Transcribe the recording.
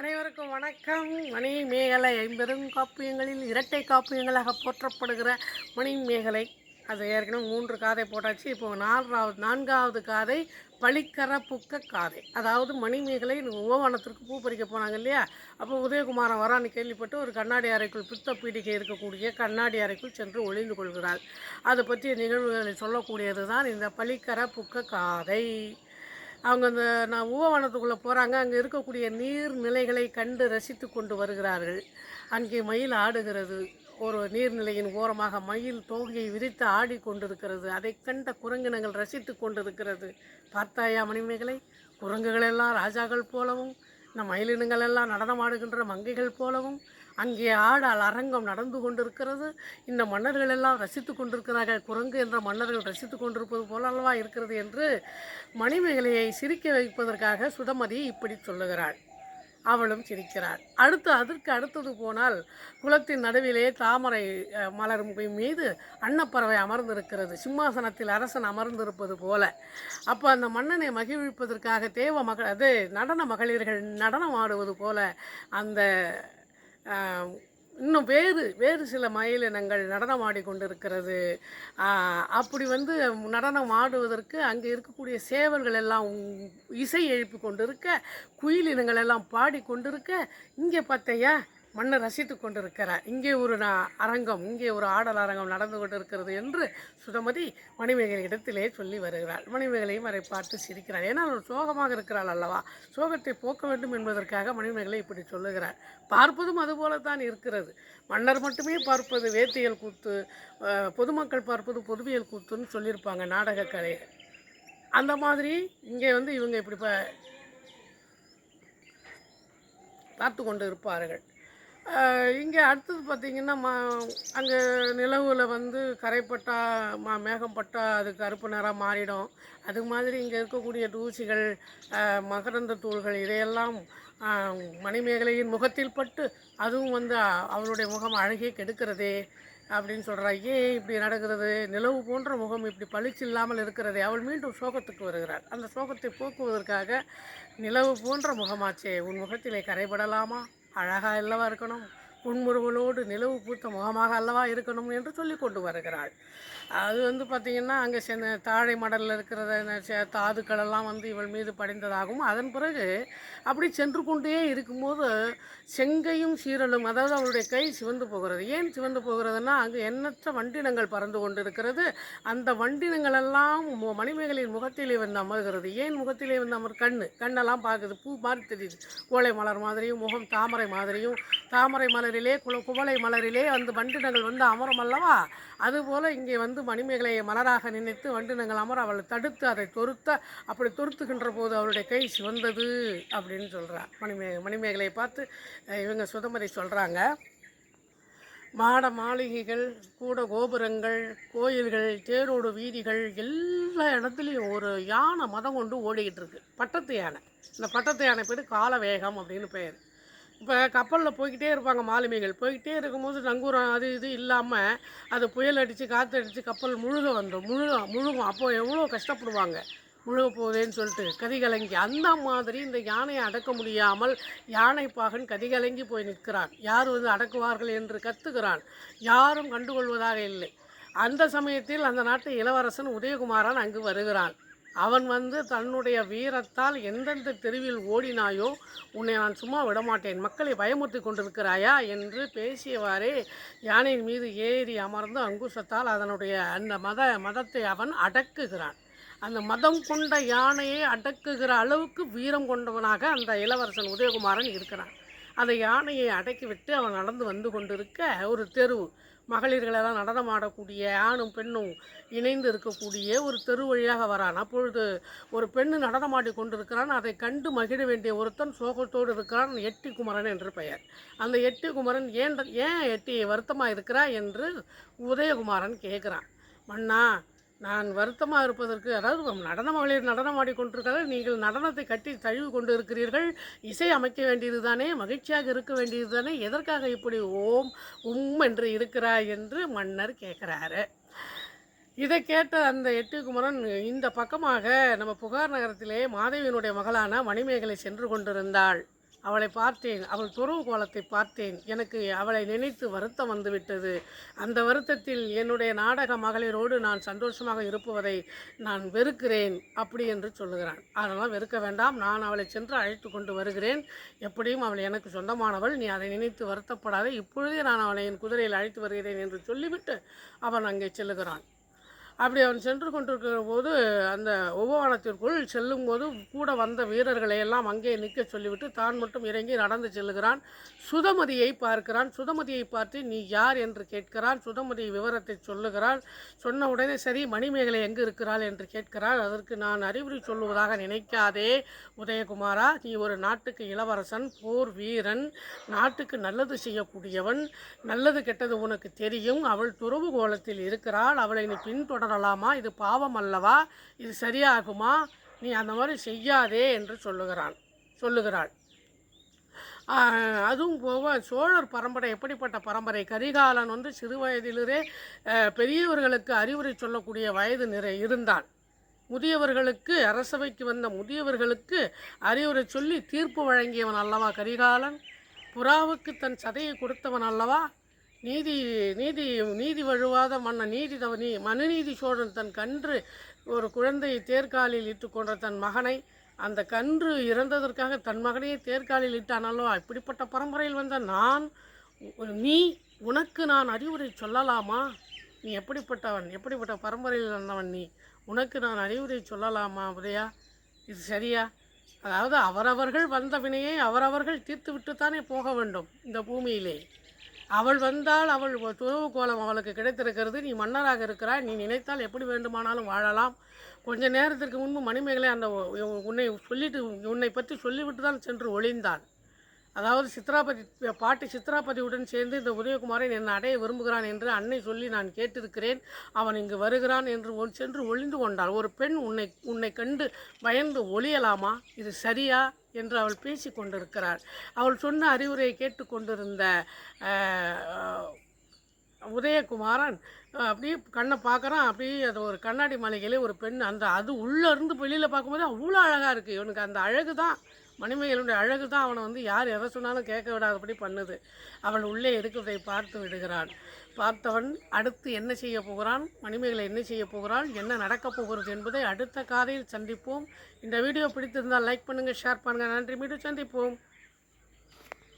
அனைவருக்கும் வணக்கம். மணி மேகலை ஐம்பெரும் காப்பியங்களில் இரட்டை காப்பியங்களாக போற்றப்படுகிற மணி மேகலை அது ஏற்கனவே மூன்று காதை போட்டாச்சு. இப்போ நான்காவது நான்காவது காதை பழிக்கர புக்க காதை. அதாவது மணிமேகலை உபவனத்திற்கு பூ பறிக்க போனாங்க இல்லையா? அப்போ உதயகுமாரன் வரான்னு கேள்விப்பட்டு ஒரு கண்ணாடி அறைக்குள் பித்த பீடிகை இருக்கக்கூடிய கண்ணாடி அறைக்குள் சென்று ஒளிந்து கொள்கிறாள். அதை பற்றிய நிகழ்வுகளை சொல்லக்கூடியது தான் இந்த பழிக்கர புக்க காதை. அவங்க அந்த நான் ஊவவனத்துக்குள்ளே போகிறாங்க அங்கே இருக்கக்கூடிய நீர்நிலைகளை கண்டு ரசித்து கொண்டு வருகிறார்கள். அங்கே மயில் ஆடுகிறது. ஒரு நீர்நிலையின் ஓரமாக மயில் தோகையை விரித்து ஆடிக்கொண்டிருக்கிறது அதை கண்ட குரங்கினங்கள் ரசித்து கொண்டிருக்கிறது. பார்த்தாயா மணிமேகலை? குரங்குகளெல்லாம் ராஜாக்கள் போலவும் இந்த மயிலினங்கள் எல்லாம் நடனமாடுகின்ற மங்கைகள் போலவும் அங்கே ஆடால் அரங்கம் நடந்து கொண்டிருக்கிறது. இந்த மன்னர்கள் எல்லாம் ரசித்து கொண்டிருக்கிறார்கள். குரங்கு என்ற மன்னர்கள் ரசித்து கொண்டிருப்பது போல அல்லவா இருக்கிறது என்று மணிமேகலையை சிரிக்க வைப்பதற்காக சுதமதி இப்படி சொல்லுகிறாள். அவளும் சிரிக்கிறாள். அடுத்து அதற்கு அடுத்தது போனால் குளத்தின் நடுவிலே தாமரை மலரும் மலர் மீது அன்னப்பறவை அமர்ந்திருக்கிறது. சிம்மாசனத்தில் அரசன் அமர்ந்திருப்பது போல. அப்போ அந்த மன்னனை மகிழ்விப்பதற்காக தேவ மகள் அது நடன மகளிர்கள் நடனம் ஆடுவது போல அந்த இன்னும் வேறு வேறு சில மயிலினங்கள் நடனம் ஆடிக்கொண்டிருக்கிறது. அப்படி வந்து நடனம் ஆடுவதற்கு அங்கே இருக்கக்கூடிய சேவல்கள் எல்லாம் இசை எழுப்பி கொண்டிருக்க குயிலினங்கள் எல்லாம் பாடிக்கொண்டிருக்க இங்கே பார்த்தையா மன்னர் ரசித்து கொண்டிருக்கிறார். இங்கே ஒரு அரங்கம் இங்கே ஒரு ஆடல் அரங்கம் நடந்து கொண்டிருக்கிறது என்று சுதமதி மணிமேகலை இடத்திலே சொல்லி வருகிறாள். மணிமேகலையும் அதை பார்த்து சிரிக்கிறாள். ஏன்னா அவள் சோகமாக இருக்கிறாள் அல்லவா? சோகத்தை போக்க வேண்டும் என்பதற்காக மணிமேகலை இப்படி சொல்லுகிறார் பார்ப்பதும் அதுபோலத்தான் இருக்கிறது. மன்னர் மட்டுமே பார்ப்பது வேத்தியல் கூத்து பொதுமக்கள் பார்ப்பது பொதுவியல் கூத்துன்னு சொல்லியிருப்பாங்க நாடக கலை அந்த மாதிரி இங்கே வந்து இவங்க இப்படி ப பார்த்து கொண்டு இருப்பார்கள். இங்கே அடுத்தது பார்த்திங்கன்னா மா அங்கே நிலவில் வந்து கரைப்பட்டா மா மேகம் பட்டா அது கருப்பு நிறம் மாறிடும். அது மாதிரி இங்கே இருக்கக்கூடிய தூசிகள் மகரந்த தூள்கள் இதையெல்லாம் மணிமேகலையின் முகத்தில் பட்டு அதுவும் வந்து அவருடைய அவளுடைய முகம் அழகே கெடுக்கிறதே அப்படின்னு சொல்கிறா ஏன் இப்படி நடக்கிறது? நிலவு போன்ற முகம் இப்படி பளிச்சு இல்லாமல் இருக்கிறதே. அவள் மீண்டும் சோகத்துக்கு வருகிறாள். அந்த சோகத்தை போக்குவதற்காக நிலவு போன்ற முகமாச்சே. உன் முகத்திலே கரைபடலாமா? அழகாக அல்லவா இருக்கணும். புன்முறுவலோடு நிலவு பூத்த முகமாக அல்லவா இருக்கணும் என்று சொல்லி கொண்டு வருகிறாள். அது வந்து பார்த்திங்கன்னா அங்கே சென்ன தாழை மடலில் இருக்கிற தாதுக்களெல்லாம் தாதுக்கள் எல்லாம் வந்து இவள் மீது படைந்ததாகவும் அதன் பிறகு அப்படி சென்று கொண்டே இருக்கும்போது செங்கையும் சீரலும் அதாவது அவளுடைய கை சிவந்து போகிறது. ஏன் சிவந்து போகிறதுனா அங்கே எண்ணற்ற வண்டினங்கள் பறந்து கொண்டு இருக்கிறது அந்த வண்டினங்களெல்லாம் மணிமேகலின் மணிமேகலையின் முகத்திலே வந்து அமர்கிறது. ஏன் முகத்திலே வந்து அமர் கண்ணு? கண்ணெல்லாம் பார்க்குது. பூ மாதிரி தெரியுது. கோலை மலர் மாதிரியும் முகம் தாமரை மாதிரியும் தாமரை மலர் மலரிலே குல குவளை மலரிலே வந்து வண்டினங்கள் வந்து அமரும் அல்லவா? அதுபோல் இங்கே வந்து மணிமேகலையை மலராக நினைத்து வண்டினங்கள் அமர அவளை தடுத்து அதை தொருத்த அப்படி தொருத்துகின்ற போது அவருடைய கை சிவந்தது அப்படின்னு சொல்கிறா மணிமே மணிமேகலையை பார்த்து இவங்க சுதமதி சொல்கிறாங்க மாட மாளிகைகள் கூட கோபுரங்கள் கோயில்கள் தேரோடு வீதிகள் எல்லா இடத்துலையும் ஒரு யானை மதம் கொண்டு ஓடிக்கிட்டு இருக்கு. பட்டத்து யானை. இந்த பட்டத்து யானை பேர் காலவேகம் அப்படின்னு பெயர் இப்போ கப்பலில் போய்கிட்டே இருப்பாங்க மாலுமிகள். போய்கிட்டே இருக்கும்போது நங்கூரம் அது இது இல்லாமல் அது புயல் அடித்து காற்று அடித்து கப்பல் முழுக வந்துடும் முழுக முழுகும். அப்போது எவ்வளோ கஷ்டப்படுவாங்க? முழுக போகுதேன்னு சொல்லிட்டு கதிகலங்கி. அந்த மாதிரி இந்த யானையை அடக்க முடியாமல் யானை பாகன் கதிகலங்கி போய் நிற்கிறான். யார் வந்து அடக்குவார்கள் என்று கத்துகிறான். யாரும் கண்டுகொள்வதாக இல்லை. அந்த சமயத்தில் அந்த நாட்டு இளவரசன் உதயகுமாரன் அங்கு வருகிறான். அவன் வந்து தன்னுடைய வீரத்தால் எந்தெந்த தெருவில் ஓடினாயோ உன்னை நான் சும்மா விடமாட்டேன். மக்களை பயமுறுத்தி கொண்டிருக்கிறாயா? என்று பேசியவாறே யானையின் மீது ஏறி அமர்ந்து அங்குசத்தால் அதனுடைய அந்த மத மதத்தை அவன் அடக்குகிறான். அந்த மதம் கொண்ட யானையை அடக்குகிற அளவுக்கு வீரம் கொண்டவனாக அந்த இளவரசன் உதயகுமாரன் இருக்கிறான். அந்த யானையை அடக்கிவிட்டு அவன் நடந்து வந்து கொண்டிருக்க ஒரு தெரு மகளிர்களெல்லாம் நடனம் ஆடக்கூடிய ஆணும் பெண்ணும் இணைந்து இருக்கக்கூடிய ஒரு தெரு வழியாக வரான். அப்பொழுது ஒரு பெண்ணு நடனமாடி கொண்டிருக்கிறான். அதை கண்டு மகிழ வேண்டிய ஒருத்தன் சோகத்தோடு இருக்கிறான். எட்டி குமரன் என்று பெயர். அந்த எட்டி குமரன் ஏன் ஏன் எட்டி வருத்தமாக இருக்கிறா என்று உதயகுமாரன் கேட்குறான். மன்னா நான் வருத்தமாக இருப்பதற்கு அதாவது நடன மகளிர் நடனமாடி கொண்டிருக்கிறார்கள் நீங்கள் நடனத்தை கட்டி தழுவி கொண்டு இருக்கிறீர்கள் இசை அமைக்க வேண்டியது தானே மகிழ்ச்சியாக இருக்க வேண்டியது தானே எதற்காக இப்படி ஓம் உம் என்று இருக்கிறாய் என்று மன்னர் கேட்குறாரு. இதை கேட்ட அந்த எட்டுக்குமரன் இந்த பக்கமாக நம்ம புகார் நகரத்திலே மாதவியினுடைய மகளான மணிமேகலை சென்று கொண்டிருந்தாள். அவளை பார்த்தேன் அவள் துறவு கோலத்தை பார்த்தேன். எனக்கு அவளை நினைத்து வருத்தம் வந்துவிட்டது அந்த வருத்தத்தில் என்னுடைய நாடக மகளிரோடு நான் சந்தோஷமாக இருப்பதை நான் வெறுக்கிறேன் அப்படி என்று சொல்லுகிறான். அதனால் வெறுக்க வேண்டாம் நான் அவளை சென்று அழைத்து கொண்டு வருகிறேன். எப்படியும் அவள் எனக்கு சொந்தமானவள் நீ அதை நினைத்து வருத்தப்படாதே. இப்பொழுதே நான் அவளை என் குதிரையில் அழைத்து வருகிறேன் என்று சொல்லிவிட்டு அவன் அங்கே செல்லுகிறான். அப்படி அவன் சென்று கொண்டிருக்கிற போது அந்த உபவனத்திற்குள் செல்லும்போது கூட வந்த வீரர்களை எல்லாம் அங்கே நிற்க சொல்லிவிட்டு தான் மட்டும் இறங்கி நடந்து செல்லுகிறான். சுதமதியை பார்க்கிறான். சுதமதியை பார்த்து நீ யார் என்று கேட்கிறான். சுதமதி விவரத்தை சொல்லுகிறாள். சொன்ன உடனே சரி மணிமேகலை எங்கு இருக்கிறாள்? என்று கேட்கிறாள். அதற்கு நான் அறிவுரை சொல்லுவதாக நினைக்காதே உதயகுமாரா. நீ ஒரு நாட்டுக்கு இளவரசன் போர் வீரன். நாட்டுக்கு நல்லது செய்யக்கூடியவன். நல்லது கெட்டது உனக்கு தெரியும். அவள் துறவு கோலத்தில் இருக்கிறாள். அவளை நீ பின்தொடரலாமா இது பாவம் அல்லவா? இது சரியாகுமா? நீ அந்த மாதிரி செய்யாதே என்று சொல்லுகிறான். சொல்லுகிறாள். அதுவும் போக சோழர் பரம்பரை எப்படிப்பட்ட பரம்பரை? கரிகாலன் வந்து சிறு வயதிலிருந்தே பெரியவர்களுக்கு அறிவுரை சொல்லக்கூடிய வயது நிறை இருந்தான். முதியவர்களுக்கு அரசவைக்கு வந்த முதியவர்களுக்கு அறிவுரை சொல்லி தீர்ப்பு வழங்கியவன் அல்லவா கரிகாலன்? புறாவுக்கு தன் சதையை கொடுத்தவன் அல்லவா? நீதி நீதி நீதி வழுவாத மன்னன் நீதி தவ- நீ மனுநீதி சோழன் தன் கன்று ஒரு குழந்தையை தேர்காலில் இட்டு கொன்ற தன் மகனை அந்த கன்று இறந்ததற்காக தன் மகனையே தேர்காலில் இட்டானாலோ இப்படிப்பட்ட பரம்பரையில் வந்த நான் நீ உனக்கு நான் அறிவுரை சொல்லலாமா? நீ எப்படிப்பட்டவன்? எப்படிப்பட்ட பரம்பரையில் வந்தவன் நீ? உனக்கு நான் அறிவுரை சொல்லலாமா உதயா? இது சரியா? அதாவது அவரவர்கள் வந்த வினையை அவரவர்கள் தீர்த்து விட்டுத்தானே போக வேண்டும் இந்த பூமியிலே. அவள் வந்தால் அவள் துறவு கோலம் அவளுக்கு கிடைத்திருக்கிறது. நீ மன்னராக இருக்கிறாய். நீ நினைத்தால் எப்படி வேண்டுமானாலும் வாழலாம். கொஞ்ச நேரத்திற்கு முன்பு மணிமேகலை அந்த உன்னை சொல்லிட்டு உன்னை பற்றி சொல்லிவிட்டு தான் சென்று ஒளிந்தாள் அதாவது சித்ராபதி பாட்டி சித்ராபதியுடன் சேர்ந்து இந்த உதயகுமாரன் என்னை அடைய விரும்புகிறான் என்று அன்னை சொல்லி நான் கேட்டிருக்கிறேன். அவன் இங்கு வருகிறான் என்று சென்று ஒளிந்து கொண்டாள். ஒரு பெண் உன்னை உன்னை கண்டு பயந்து ஒளியலாமா? இது சரியா? என்று அவள் பேசி கொண்டிருக்கிறாள். அவள் சொன்ன அறிவுரையை கேட்டுக்கொண்டிருந்த உதயகுமாரன் அப்படியே கண்ணை பார்க்குறான். அப்படியே அது ஒரு கண்ணாடி மாளிகையிலே ஒரு பெண் அந்த அது உள்ளே இருந்து வெளியில் பார்க்கும்போது அவ்வளோ அழகாக இருக்குது இவனுக்கு அந்த அழகு தான். மணிமேகலுடைய அழகு தான் அவனை வந்து யார் எதை சொன்னாலும் கேட்க விடாதபடி பண்ணுது. அவள் உள்ளே இருக்கிறதை பார்த்து விடுகிறான் பார்த்தவன் அடுத்து என்ன செய்ய போகிறான்? மணிமேகலை என்ன செய்ய போகிறாள்? என்ன நடக்கப் போகிறது என்பதை அடுத்த காதையில் சந்திப்போம். இந்த வீடியோ பிடித்திருந்தால் லைக் பண்ணுங்கள் ஷேர் பண்ணுங்கள் நன்றி. மீண்டும் சந்திப்போம்.